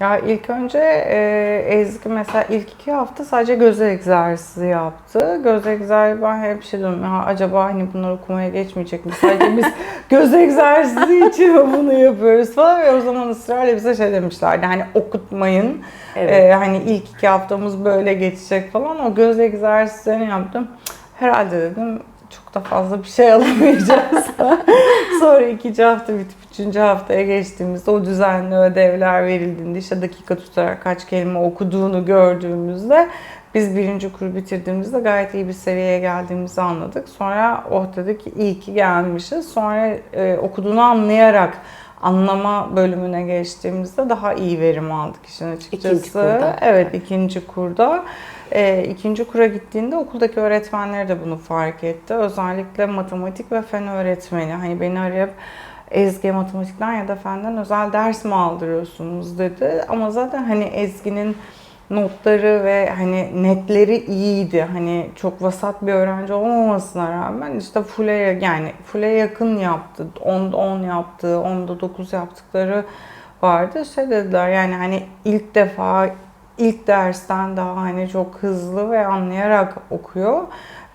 Ya ilk önce e, Ezgi mesela ilk iki hafta sadece göz egzersizi yaptı. Göz egzersizi ben hep şey diyorum ya acaba hani bunlar okumaya geçmeyecek mi? Sadece biz göz egzersizi için bunu yapıyoruz falan ve o zaman ısrarla bize şey demişlerdi hani okutmayın. Evet. E, hani ilk iki haftamız böyle geçecek falan. O göz egzersizlerini yaptım. Herhalde dedim çok da fazla bir şey alamayacağız. Sonra ikinci hafta bitip üçüncü haftaya geçtiğimizde o düzenli ödevler verildiğinde işte dakika tutarak kaç kelime okuduğunu gördüğümüzde biz birinci kuru bitirdiğimizde gayet iyi bir seviyeye geldiğimizi anladık. Sonra oh dedik iyi ki gelmişiz. Sonra e, okuduğunu anlayarak anlama bölümüne geçtiğimizde daha iyi verim aldık işin açıkçası. İkinci kurda. Evet ikinci kurda. E, ikinci kura gittiğinde okuldaki öğretmenler de bunu fark etti. Özellikle matematik ve fen öğretmeni. Hani beni arayıp Ezgi matematikten ya da fenden özel ders mi aldırıyorsunuz dedi. Ama zaten hani Ezgi'nin notları ve hani netleri iyiydi. Hani çok vasat bir öğrenci olmamasına rağmen işte full'e yani full'e yakın yaptı. 10'da 10 yaptı, 10'da 9 yaptıkları vardı. Şey dediler yani hani ilk defa ilk dersten daha hani çok hızlı ve anlayarak okuyor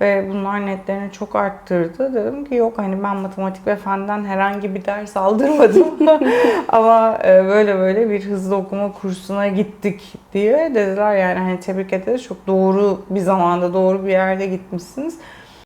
ve bunlar netlerini çok arttırdı. Dedim ki yok hani ben matematik ve fenden herhangi bir ders aldırmadım ama e, böyle böyle bir hızlı okuma kursuna gittik diye dediler yani hani tebrik ederiz çok doğru bir zamanda doğru bir yerde gitmişsiniz.